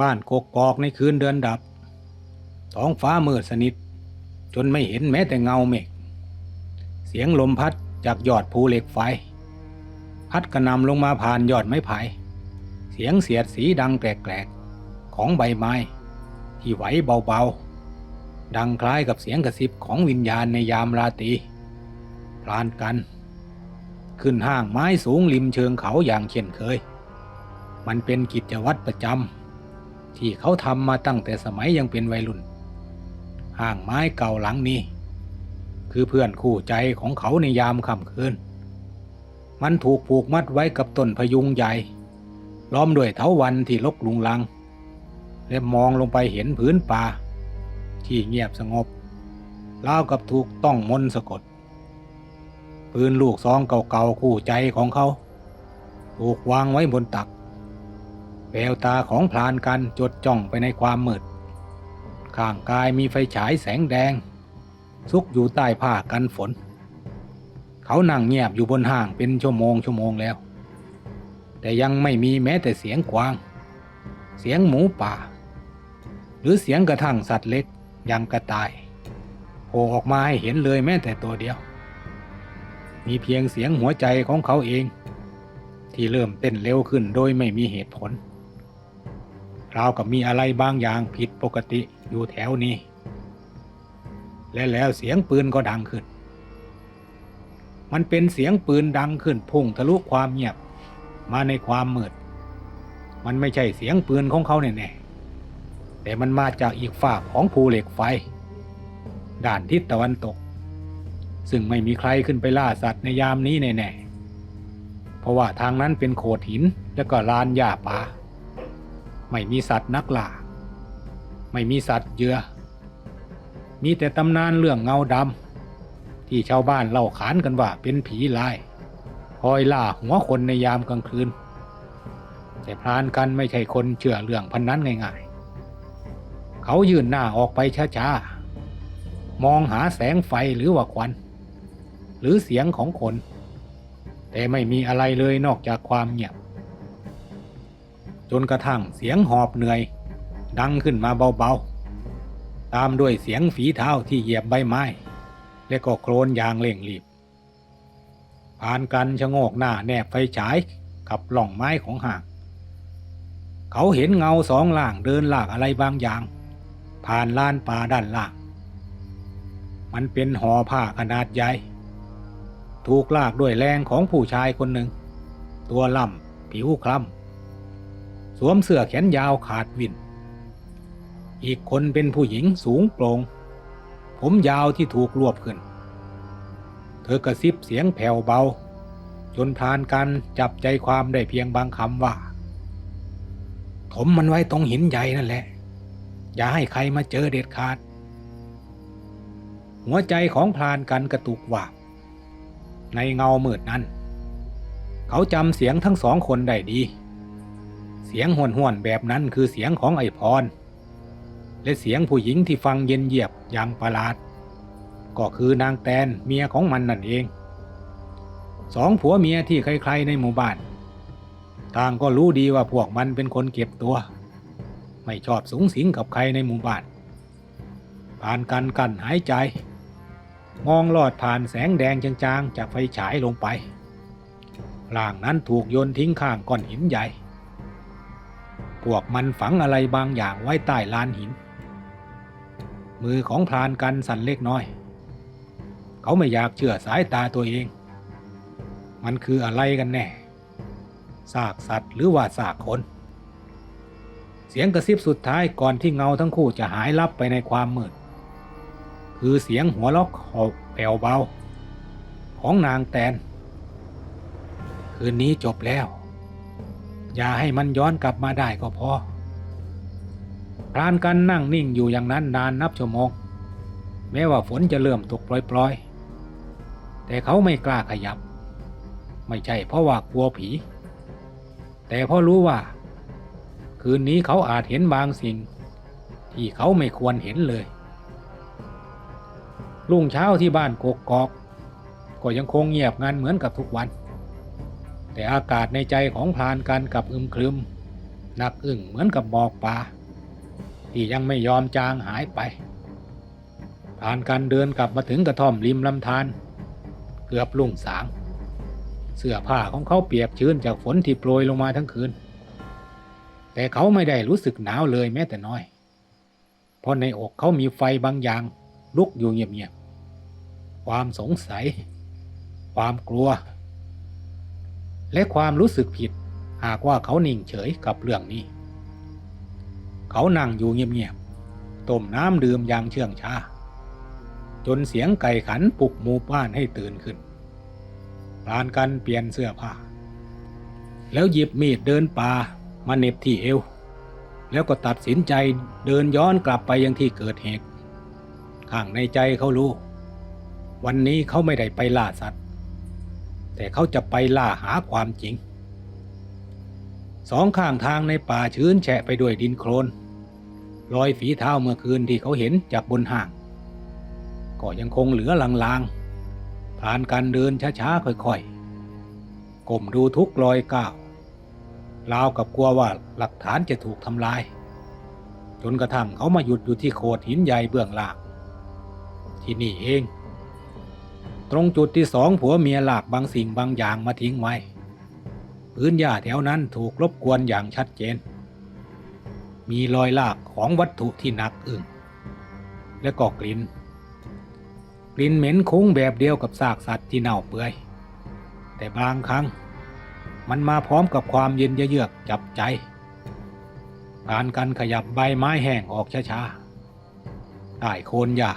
บ้านกกกอกในคืนเดือนดับ ท้องฟ้ามืดสนิท จนไม่เห็นแม้แต่เงาเมฆเสียงลมพัดจากยอดภูเหล็กไฟ พัดกระนำลงมาผ่านยอดไม้ไผ่เสียงเสียดสีดังแกลกๆ ของใบไม้ ที่ไหวเบาๆ ดังคล้ายกับเสียงกระซิบของวิญญาณในยามราตรีพลานกัน ขึ้นห้างไม้สูงริมเชิงเขาอย่างเช่นเคย มันเป็นกิจวัตรประจำ ที่เขาทำมาตั้งแต่สมัยยังเป็นวัยรุ่น ห้างไม้เก่าหลังนี้ คือเพื่อนคู่ใจของเขาในยามค่ำคืน มันถูกผูกมัดไว้กับต้นพยุงใหญ่ ล้อมด้วยเถาวันที่ลกลุงลัง และมองลงไปเห็นผืนป่า ที่เงียบสงบราวกับถูกต้องมนต์สะกด ปืนลูกซองเก่าๆคู่ใจของเขา ถูกวางไว้บนตัก แววตาของพลานกันจดจ้องไปในความมืด ข้างกายมีไฟฉายแสงแดง ซุกอยู่ใต้ผ้ากันฝน เขานั่งเงียบอยู่บนห้างเป็นชั่วโมงชั่วโมงแล้ว แต่ยังไม่มีแม้แต่เสียงกวาง เสียงหมูป่า หรือเสียงกระทั่งสัตว์เล็กย่างกระต่ายโผล่ออกมาให้เห็นเลยแม้แต่ตัวเดียว มีเพียงเสียงหัวใจของเขาเอง ที่เริ่มเต้นเร็วขึ้นโดยไม่มีเหตุผล ราวกับมีอะไรบางอย่างผิดปกติอยู่แถวนี้ และแล้วเสียงปืนก็ดังขึ้น มันเป็นเสียงปืนดังขึ้นพุ่งทะลุความเงียบมาในความมืด มันไม่ใช่เสียงปืนของเขาแน่ๆแต่มันมาจากอีกฝากของภูเหล็กไฟ ด้านทิศตะวันตก ซึ่งไม่มีใครขึ้นไปล่าสัตว์ในยามนี้แน่ๆเพราะว่าทางนั้นเป็นโขดหินและก็ลานหญ้าป่า ไม่มีสัตว์นักล่า ไม่มีสัตว์เหยื่อมีแต่ตำนานเรื่องเงาดำที่ชาวบ้านเล่าขานกันว่าเป็นผีลาย คอยล่าหัวคนในยามกลางคืน แต่พรานกันไม่ใช่คนเชื่อเรื่องพันนั้นง่ายๆ เขายื่นหน้าออกไปช้าๆ มองหาแสงไฟหรือว่าควัน หรือเสียงของคน แต่ไม่มีอะไรเลยนอกจากความเงียบ จนกระทั่งเสียงหอบเหนื่อย ดังขึ้นมาเบาๆ ตามด้วยเสียงฝีเท้าที่เหยียบใบไม้ และก็โครนยางเร่งรีบผ่านกันชะโงกหน้าแนบไฟฉายกับหล่องไม้ของห่าง เขาเห็นเงาสองล่างเดินลากอะไรบางอย่าง ผ่านลานป่าด้านล่าง มันเป็นห่อผ้าขนาดใหญ่ ถูกลากด้วยแรงของผู้ชายคนหนึ่ง ตัวล่ำผิวคล้ำ สวมเสื้อแขนยาวขาดวิน อีกคนเป็นผู้หญิงสูงโปร่งผมยาวที่ถูกรวบขึ้น เธอกระซิบเสียงแผ่วเบา จนพานกันจับใจความได้เพียงบางคำว่า ถมมันไว้ตรงหินใหญ่นั่นแหละ อย่าให้ใครมาเจอเด็ดขาด หัวใจของพรานกันกระตุกว่า ในเงามืดนั้น เขาจำเสียงทั้งสองคนได้ดี เสียงห่วนห่วนๆแบบนั้นคือเสียงของไอพร และเสียงผู้หญิงที่ฟังเย็นเยียบอย่างประหลาด ก็คือนางแตนเมียของมันนั่นเอง สองผัวเมียที่ใครๆในหมู่บ้าน ต่างก็รู้ดีว่าพวกมันเป็นคนเก็บตัว ไม่ชอบสูงสิงกับใครในหมู่บ้านผ่านกันกันหายใจ มองลอดผ่านแสงแดงจางๆ จากไฟฉายลงไปร่างนั้นถูกโยนทิ้งข้างก้อนหินใหญ่ พวกมันฝังอะไรบางอย่างไว้ใต้ลานหิน มือของพรานกันสั่นเล็กน้อย เขาไม่อยากเชื่อสายตาตัวเอง มันคืออะไรกันแน่ซากสัตว์หรือว่าซากคน เสียงกระซิบสุดท้ายก่อนที่เงาทั้งคู่จะหายลับไปในความมืด คือเสียงหัวล็อกหอบแผ่วเบา ของนางแตน คืนนี้จบแล้ว อย่าให้มันย้อนกลับมาได้ก็พอพรานกันนั่งนิ่งอยู่อย่างนั้นนานนับชั่วโมง แม้ว่าฝนจะเริ่มตกปล่อยๆ แต่เขาไม่กล้าขยับ ไม่ใช่เพราะว่ากลัวผี แต่เพราะรู้ว่า คืนนี้เขาอาจเห็นบางสิ่ง ที่เขาไม่ควรเห็นเลยรุ่งเช้าที่บ้านกกกอก ก็ยังคงเงียบงันเหมือนกับทุกวัน แต่อากาศในใจของพรานกันกลับอึมครึมหนักอึ้งเหมือนกับหมอกป่าที่ยังไม่ยอมจางหายไปผ่านการเดินกลับมาถึงกระท่อมริมลำธารเกือบลุ่งสาง เสื้อผ้าของเขาเปียกชื้นจากฝนที่โปรยลงมาทั้งคืน แต่เขาไม่ได้รู้สึกหนาวเลยแม้แต่น้อย เพราะในอกเขามีไฟบางอย่างลุกอยู่เงียบๆความสงสัย ความกลัว และความรู้สึกผิดหากว่าเขานิ่งเฉยกับเรื่องนี้ เขานั่งอยู่เงียบๆต้มน้ำดื่มอย่างเชื่องช้า จนเสียงไก่ขันปลุกหมู่บ้านให้ตื่นขึ้นพลานกันเปลี่ยนเสื้อผ้า แล้วหยิบมีดเดินป่ามาเน็บที่เอว แล้วก็ตัดสินใจเดินย้อนกลับไปยังที่เกิดเหตุ ข้างในใจเขารู้ วันนี้เขาไม่ได้ไปล่าสัตว์ แต่เขาจะไปล่าหาความจริง สองข้างทางในป่าชื้นแฉะไปด้วยดินโคลนรอยฝีเท้าเมื่อคืนที่เขาเห็นจากบนห่าง ก็ยังคงเหลือลางๆผ่านการเดินช้าๆค่อยๆก้มดูทุกรอยก้าวราวกับกลัวว่าหลักฐานจะถูกทำลาย จนกระทั่งเขามาหยุดอยู่ที่โขดหินใหญ่เบื้องล่าง ที่นี่เอง ตรงจุดที่สองผัวเมียหลากบางสิ่งบางอย่างมาทิ้งไว้ พื้นหญ้าแถวนั้นถูกรบกวนอย่างชัดเจน มีรอยลากของวัตถุที่หนักอึ้งและก็กลิ่น กลิ่นเหม็นคุ้งแบบเดียวกับซากสัตว์ที่เน่าเปื่อย แต่บางครั้ง มันมาพร้อมกับความเย็นเยือกจับใจผ่านการขยับใบไม้แห้งออกช้าๆใต้โคนหญ้า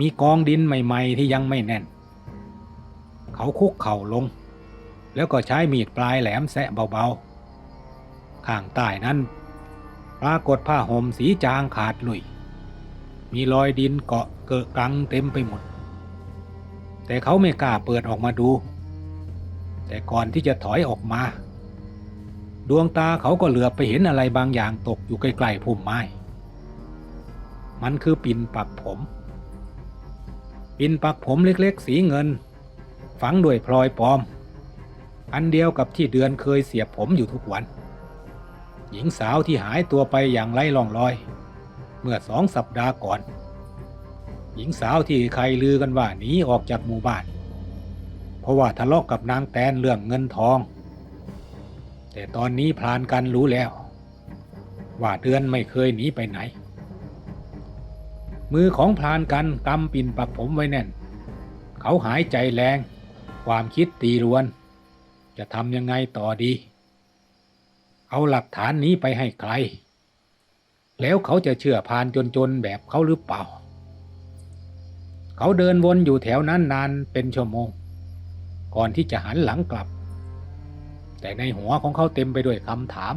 มีกองดินใหม่ ๆ ที่ยังไม่แน่น เขาคุกเข่าลง แล้วก็ใช้มีดปลายแหลมแสะเบาๆ ข้างใต้นั้น ปรากฏผ้าห่มสีจางขาดหลุย มีรอยดินเกาะเกอะกังเต็มไปหมด แต่เขาไม่กล้าเปิดออกมาดู แต่ก่อนที่จะถอยออกมา ดวงตาเขาก็เหลือบไปเห็นอะไรบางอย่างตกอยู่ใกล้ๆพุ่มไม้ มันคือปิ่นปักผม ปินปักผมเล็กๆสีเงิน ฝังด้วยพลอยปลอม อันเดียวกับที่เดือนเคยเสียบผมอยู่ทุกวัน หญิงสาวที่หายตัวไปอย่างไร้ร่องรอย เมื่อสองสัปดาห์ก่อน หญิงสาวที่ใครลือกันว่าหนีออกจากหมู่บ้าน เพราะว่าทะเลาะกกับนางแตนเรื่องเงินทอง แต่ตอนนี้พลานกันรู้แล้ว ว่าเดือนไม่เคยหนีไปไหน มือของพลานกันกำปิ่นปักผมไว้แน่น เขาหายใจแรง ความคิดตีรวน จะทำยังไงต่อดี เอาหลักฐานนี้ไปให้ใคร แล้วเขาจะเชื่อพานจนๆแบบเขาหรือเปล่า เขาเดินวนอยู่แถวนั้นนานเป็นชั่วโมง ก่อนที่จะหันหลังกลับ แต่ในหัวของเขาเต็มไปด้วยคำถาม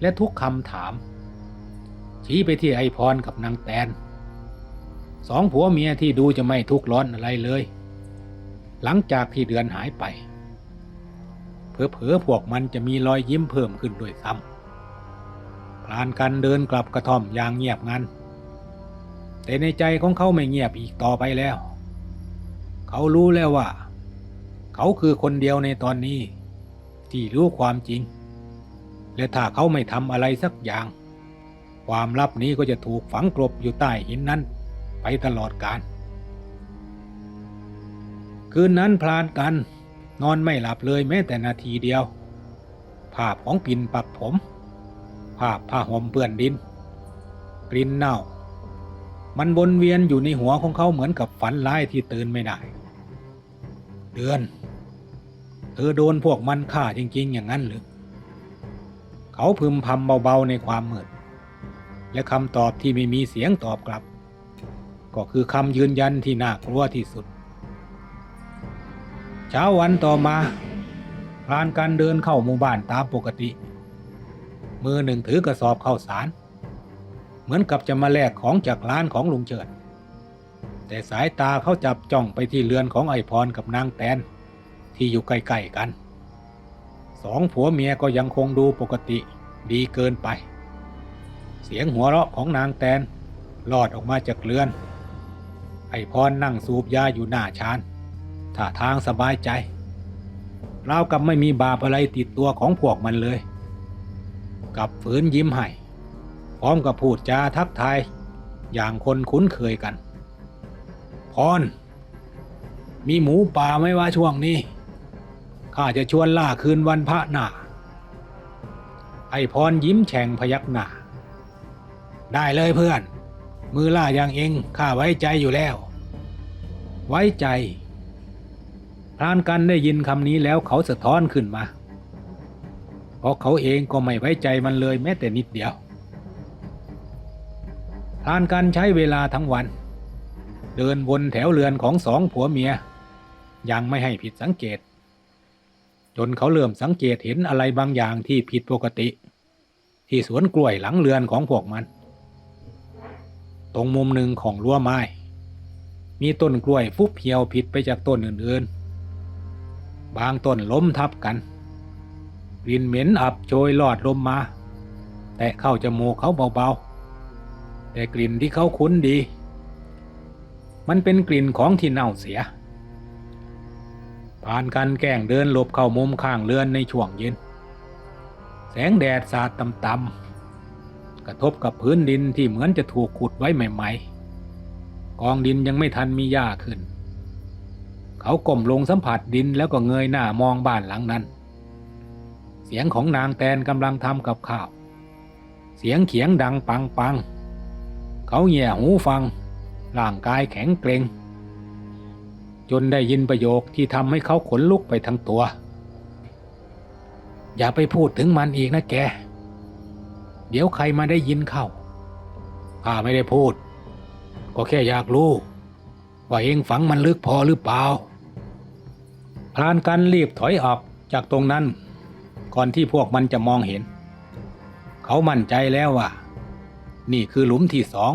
และทุกคำถามชี้ไปที่ไอพรกับนางแตน สองผัวเมียที่ดูจะไม่ทุกข์ร้อนอะไรเลย หลังจากที่เดือนหายไป เผลอๆพวกมันจะมีรอยยิ้มเพิ่มขึ้นด้วยซ้ำพลานกันเดินกลับกระท่อมอย่างเงียบงันแต่ในใจของเขาไม่เงียบอีกต่อไปแล้ว เขารู้แล้วว่า เขาคือคนเดียวในตอนนี้ ที่รู้ความจริง และถ้าเขาไม่ทำอะไรสักอย่าง ความลับนี้ก็จะถูกฝังกลบอยู่ใต้หินนั้น ไปตลอดกาลคืนนั้นพลานกัน นอนไม่หลับเลยแม้แต่นาทีเดียว ภาพของปิ่นปักผม ภาพผ้าห่มเปื้อนดินกลิ่นเน่า มันวนเวียนอยู่ในหัวของเขาเหมือนกับฝันร้ายที่ตื่นไม่ได้ เดือน เธอโดนพวกมันฆ่าจริงๆอย่างนั้นหรือ เขาพึมพำเบาๆในความมืดและคำตอบที่ไม่มีเสียงตอบกลับ ก็คือคำยืนยันที่น่ากลัวที่สุด เช้าวันต่อมาพรานการเดินเข้าหมู่บ้านตามปกติ มือหนึ่งถือกระสอบข้าวสาร เหมือนกับจะมาแลกของจากร้านของลุงเจิด แต่สายตาเขาจับจ้องไปที่เรือนของไอพรกับนางแตน ที่อยู่ใกล้ๆกัน สองผัวเมียก็ยังคงดูปกติดีเกินไป เสียงหัวเราะของนางแตนลอดออกมาจากเรือน ไอพรนั่งสูบยาอยู่หน้าชานท่าทางสบายใจเรากับไม่มีบาปอะไรติดตัวของพวกมันเลย กับฝืนยิ้มให้พร้อมกับพูดจาทักทายอย่างคนคุ้นเคยกัน พร มีหมูป่าไหมว่าช่วงนี้ ข้าจะชวนล่าคืนวันพระหน้า ไอพรยิ้มแฉ่งพยักหน้า ได้เลยเพื่อน มือล่าอย่างเองข้าไว้ใจอยู่แล้ว ไว้ใจ พรานกันได้ยินคำนี้แล้วเขาสะท้อนขึ้นมา เพราะเขาเองก็ไม่ไว้ใจมันเลยแม้แต่นิดเดียว พรานกันใช้เวลาทั้งวัน เดินวนแถวเรือนของสองผัวเมีย ยังไม่ให้ผิดสังเกต จนเขาเริ่มสังเกตเห็นอะไรบางอย่างที่ผิดปกติ ที่สวนกล้วยหลังเรือนของพวกมัน ตรงมุมหนึ่งของรั้วไม้ มีต้นกล้วยฟุบเหี่ยวผิดไปจากต้นอื่นๆ บางต้นล้มทับกันกลิ่นเหม็นอับโชยลอดลมมา แต่เข้าจมูกเขาเบาๆ แต่กลิ่นที่เขาคุ้นดี มันเป็นกลิ่นของที่เน่าเสีย ผ่านกันแกล้งเดินหลบเข้ามุมข้างเรือนในช่วงเย็น แสงแดดสาดต่ำๆ ระทบกับพื้นดินที่เหมือนจะถูกขุดไว้ใหม่ ๆ กองดินยังไม่ทันมีหญ้าขึ้น เขาก้มลงสัมผัสดินแล้วก็เงยหน้ามองบ้านหลังนั้น เสียงของนางแตนกำลังทำกับข้าว เสียงเขียงดังปังปังๆเขาแย่หูฟัง ร่างกายแข็งเกร็ง จนได้ยินประโยคที่ทำให้เขาขนลุกไปทั้งตัว อย่าไปพูดถึงมันอีกนะแก เดี๋ยวใครมาได้ยินเข้าข้าไม่ได้พูด ก็แค่อยากรู้ ว่าเองฝังมันลึกพอหรือเปล่าพรานกันรีบถอยออกจากตรงนั้น ก่อนที่พวกมันจะมองเห็น เขามั่นใจแล้วว่า นี่คือหลุมที่สอง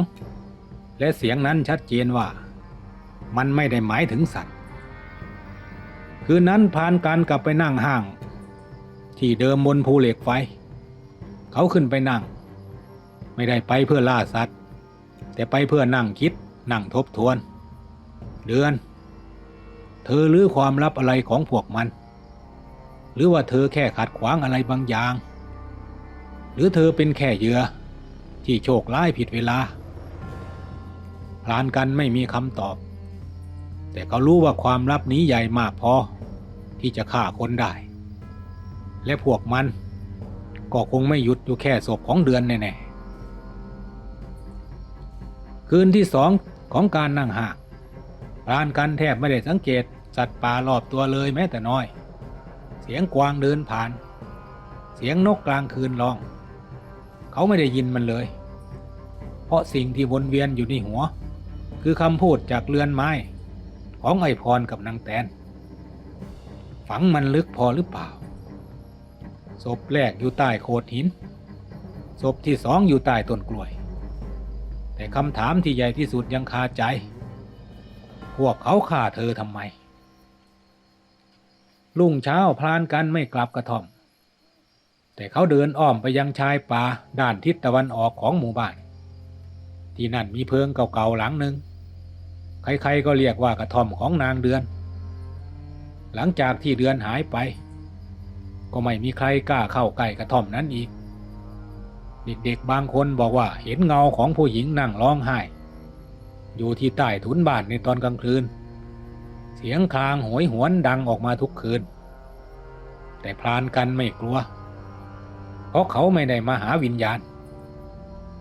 และเสียงนั้นชัดเจนว่า มันไม่ได้หมายถึงสัตว์ คืนนั้นพรานการกลับไปนั่งห้าง ที่เดิมบนภูเหล็กไฟ เขาขึ้นไปนั่ง ไม่ได้ไปเพื่อล่าสัตว์ แต่ไปเพื่อนั่งคิดนั่งทบทวน เดือน เธอรื้อความลับอะไรของพวกมัน หรือว่าเธอแค่ขัดขวางอะไรบางอย่าง หรือเธอเป็นแค่เหยื่อที่โชคร้ายผิดเวลาพลานกันไม่มีคำตอบ แต่เขารู้ว่าความลับนี้ใหญ่มากพอที่จะฆ่าคนได้ และพวกมัน ก็คงไม่หยุดอยู่แค่ศพของเดือนแน่ๆคืนที่สองของการนั่งห่างพรานกันแทบไม่ได้สังเกตสัตว์ป่ารอบตัวเลยแม้แต่น้อย เสียงกวางเดินผ่าน เสียงนกกลางคืนร้อง เขาไม่ได้ยินมันเลย เพราะสิ่งที่วนเวียนอยู่ในหัว คือคำพูดจากเรือนไม้ ของไอพรกับนางแตน ฝังมันลึกพอหรือเปล่า ศพแรกอยู่ใต้โขดหิน ศพที่สองอยู่ใต้ต้นกล้วย แต่คำถามที่ใหญ่ที่สุดยังคาใจ พวกเขาฆ่าเธอทำไมรุ่งเช้าพลานกันไม่กลับกระท่อม แต่เขาเดินอ้อมไปยังชายป่าด้านทิศตะวันออกของหมู่บ้าน ที่นั่นมีเพิงเก่าๆหลังหนึ่งใครๆก็เรียกว่ากระท่อมของนางเดือน หลังจากที่เดือนหายไป ก็ไม่มีใครกล้าเข้าใกล้กระท่อมนั้นอีก เด็กๆบางคนบอกว่าเห็นเงาของผู้หญิงนั่งร้องไห้ อยู่ที่ใต้ถุนบ้านในตอนกลางคืน เสียงคลางโหยหวนดังออกมาทุกคืน แต่พรานกันไม่กลัว เพราะเขาไม่ได้มาหาวิญญาณ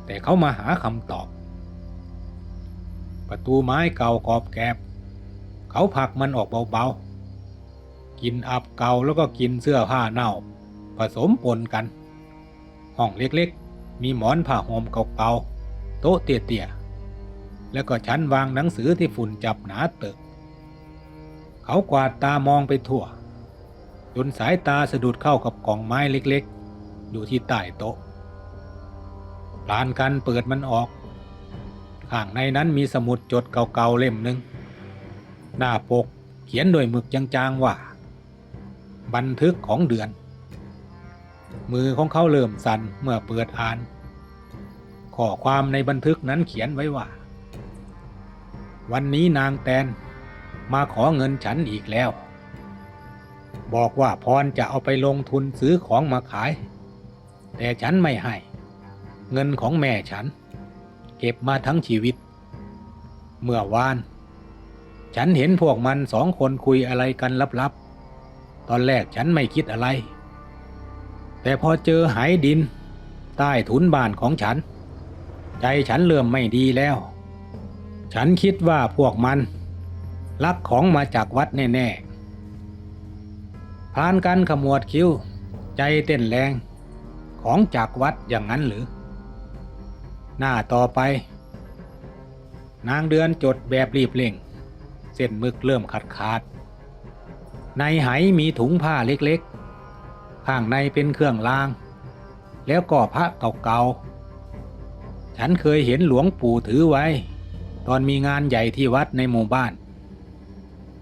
แต่เขามาหาคำตอบ ประตูไม้เก่ากรอบแกบ เขาผลักมันออกเบาๆ กินอับเก่าแล้วก็กินเสื้อผ้าเน่า ผสมปนกัน ห้องเล็กๆ มีหมอนผ้าห่มเก่าๆ โต๊ะเตี้ยๆ แล้วก็ชั้นวางหนังสือที่ฝุ่นจับหนาเตึกเขากวาดตามองไปทั่ว จนสายตาสะดุดเข้ากับกล่องไม้เล็กๆ อยู่ที่ใต้โต๊ะพลานกันเปิดมันออก ข้างในนั้นมีสมุดจดเก่าๆเล่มหนึ่ง หน้าปกเขียนโดยหมึกจางๆว่า บันทึกของเดือน มือของเขาเริ่มสั่นเมื่อเปิดอ่าน ข้อความในบันทึกนั้นเขียนไว้ว่า วันนี้นางแตนมาขอเงินฉันอีกแล้ว บอกว่าพรจะเอาไปลงทุนซื้อของมาขาย แต่ฉันไม่ให้ เงินของแม่ฉัน เก็บมาทั้งชีวิต เมื่อวาน ฉันเห็นพวกมันสองคนคุยอะไรกันลับๆ ตอนแรกฉันไม่คิดอะไร แต่พอเจอหายดิน ใต้ถุนบ้านของฉัน ใจฉันเริ่มไม่ดีแล้ว ฉันคิดว่าพวกมัน ลักของมาจากวัดแน่ๆพรานกันขมวดคิ้ว ใจเต้นแรง ของจากวัดอย่างนั้นหรือ หน้าต่อไป นางเดือนจดแบบรีบเร่ง เส้นมึกเริ่มขาดขาด ในไหมีถุงผ้าเล็กๆ ข้างในเป็นเครื่องราง แล้วก็พระเก่าๆ ฉันเคยเห็นหลวงปู่ถือไว้ ตอนมีงานใหญ่ที่วัดในหมู่บ้าน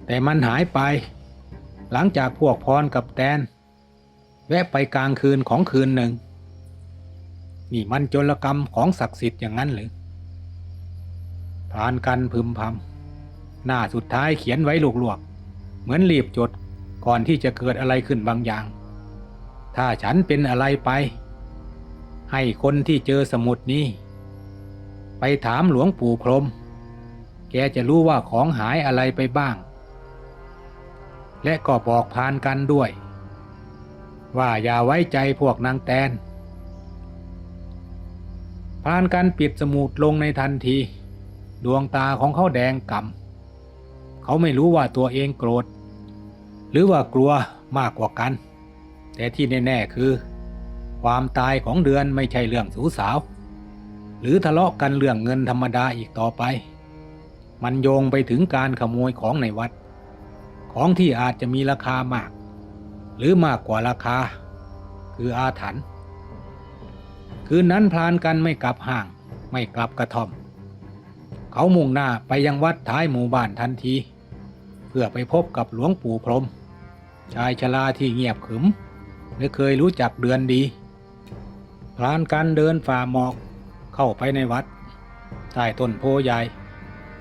แต่มันหายไป หลังจากพวกพรกับแตน แวะไปกลางคืนของคืนหนึ่ง นี่มันโจรกรรมของศักดิ์สิทธิ์อย่างนั้นหรือพรานกันพึมพำหน้าสุดท้ายเขียนไว้ลวกๆ เหมือนรีบจด ก่อนที่จะเกิดอะไรขึ้นบางอย่าง ถ้าฉันเป็นอะไรไป ให้คนที่เจอสมุดนี้ ไปถามหลวงปู่พรม แกจะรู้ว่าของหายอะไรไปบ้าง และก็บอกพานกันด้วย ว่าอย่าไว้ใจพวกนางแตนพานกันปิดสมุดลงในทันที ดวงตาของเขาแดงก่ำเขาไม่รู้ว่าตัวเองโกรธ หรือว่ากลัวมากกว่ากัน แต่ที่แน่ๆคือ ความตายของเดือนไม่ใช่เรื่องสูสาว หรือทะเลาะกันเรื่องเงินธรรมดาอีกต่อไป มันโยงไปถึงการขโมยของในวัด ของที่อาจจะมีราคามาก หรือมากกว่าราคา คืออาถรรพ์คืนนั้นพลานกันไม่กลับห้างไม่กลับกระท่อม เขามุ่งหน้าไปยังวัดท้ายหมู่บ้านทันที เพื่อไปพบกับหลวงปู่พรหม ชายชราที่เงียบขรึมและเคยรู้จักเดือนดี พลานกันเดินฝ่าหมอกเข้าไปในวัดใต้ต้นโพใหญ่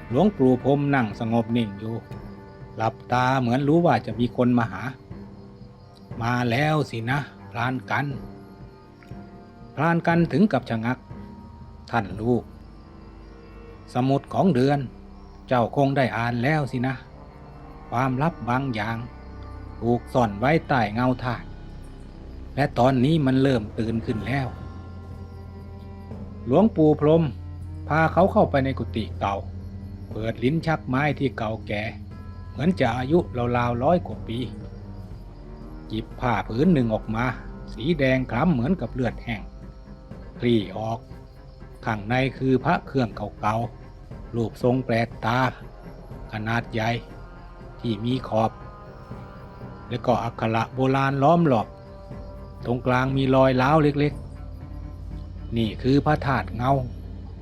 หลวงปู่พรมนั่งสงบนิ่งอยู่ หลับตาเหมือนรู้ว่าจะมีคนมาหา มาแล้วสินะ พลานกัน พลานกันถึงกับชะงัก ท่านลูก สมุดของเดือน เจ้าคงได้อ่านแล้วสินะ ความลับบางอย่าง ถูกซ่อนไว้ใต้เงาถาดและตอนนี้มันเริ่มตื่นขึ้นแล้ว หลวงปู่พรม พาเขาเข้าไปในกุฏิเก่า เปิดลิ้นชักไม้ที่เก่าแก่ เหมือนจะอายุราวๆร้อยกว่าปี หยิบผ้าผืนหนึ่งออกมา สีแดงคล้ำเหมือนกับเลือดแห้งคลี่ออก ข้างในคือพระเครื่องเก่าๆรูปทรงแปลกตา ขนาดใหญ่ที่มีขอบ และก็อักขระโบราณล้อมรอบ ตรงกลางมีรอยล้าวเล็กๆ นี่คือพระธาตุเงา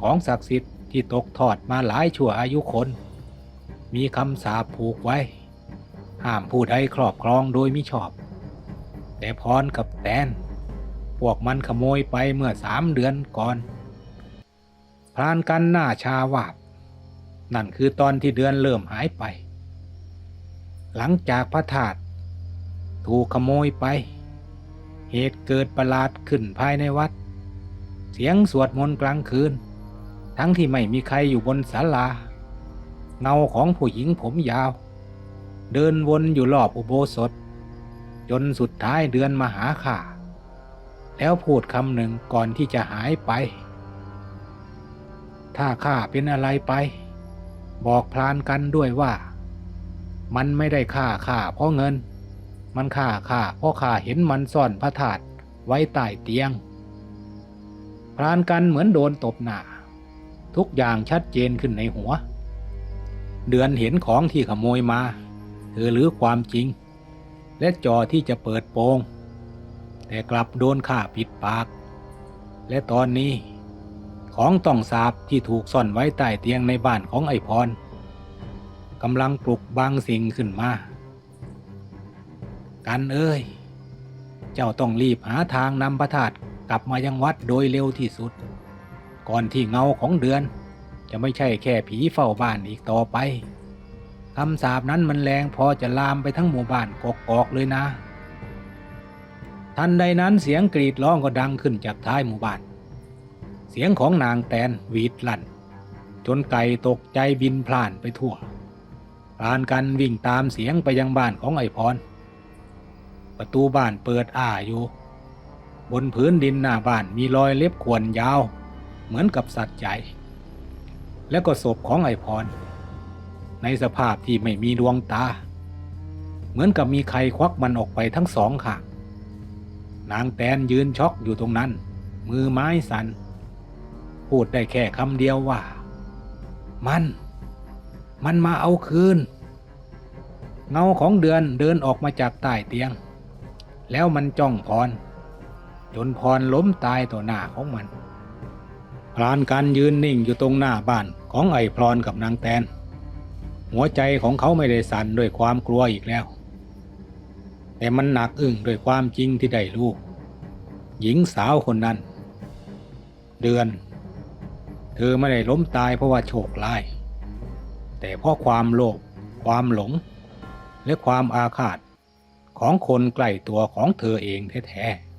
ของศักดิ์สิทธิ์ที่ตกทอดมาหลายชั่วอายุคน มีคำสาปผูกไว้ ห้ามผู้ใดครอบครองโดยมิชอบ แต่พรกับแตน พวกมันขโมยไปเมื่อสามเดือนก่อนพรานกันหน้าชาวาบ นั่นคือตอนที่เดือนเริ่มหายไป หลังจากพระธาตุ ถูกขโมยไป เหตุเกิดประหลาดขึ้นภายในวัด เสียงสวดมนต์กลางคืน ทั้งที่ไม่มีใครอยู่บนศาลา เงาของผู้หญิงผมยาว เดินวนอยู่รอบอุโบสถ จนสุดท้ายเดือนมาหาข้าแล้วพูดคำหนึ่งก่อนที่จะหายไป ถ้าข้าเป็นอะไรไป บอกพลานกันด้วยว่า มันไม่ได้ฆ่าข้าเพราะเงิน มันฆ่าข้าพราะข้าเห็นมันซ่อนพระธาตุไว้ใต้เตียง พรานกันเหมือนโดนตบหน้า ทุกอย่างชัดเจนขึ้นในหัว เดือนเห็นของที่ขโมยมาเธอหรือความจริง และจอที่จะเปิดโปง แต่กลับโดนฆ่าปิดปาก และตอนนี้ ของต้องสาบที่ถูกซ่อนไว้ใต้เตียงในบ้านของไอพรกำลังปลุกบางสิ่งขึ้นมา กันเอ้ย เจ้าต้องรีบหาทางนำพระธาตุกลับมายังวัดโดยเร็วที่สุด ก่อนที่เงาของเดือน จะไม่ใช่แค่ผีเฝ้าบ้านอีกต่อไปคำสาปนั้นมันแรงพอจะลามไปทั้งหมู่บ้านกกอกเลยนะ ทันใดนั้นเสียงกรีดร้องก็ดังขึ้นจากท้ายหมู่บ้าน เสียงของนางแตนหวีดลั่น จนไก่ตกใจบินพล่านไปทั่วพรานกันวิ่งตามเสียงไปยังบ้านของไอพร ประตูบ้านเปิดอ้าอยู่ บนพื้นดินหน้าบ้านมีรอยเล็บขวนยาว เหมือนกับสัตว์ใหญ่ แล้วก็ศพของไอพร ในสภาพที่ไม่มีดวงตา เหมือนกับมีใครควักมันออกไปทั้งสองข้างนางแตนยืนช็อกอยู่ตรงนั้น มือไม้สัน่นพูดได้แค่คำเดียวว่า มัน มันมาเอาคืนเงาของเดือนเดินออกมาจากใต้เตียง แล้วมันจ้องพร จนพรล้มตายต่อหน้าของมัน พรานกันยืนนิ่งอยู่ตรงหน้าบ้านของไอ้พรอนกับนางแตน หัวใจของเขาไม่ได้สั่นด้วยความกลัวอีกแล้ว แต่มันหนักอึ้งด้วยความจริงที่ได้รู้หญิงสาวคนนั้น เดือน เธอไม่ได้ล้มตายเพราะว่าโชคร้าย แต่เพราะความโลภความหลง และความอาฆาต ของคนใกล้ตัวของเธอเองแท้ๆ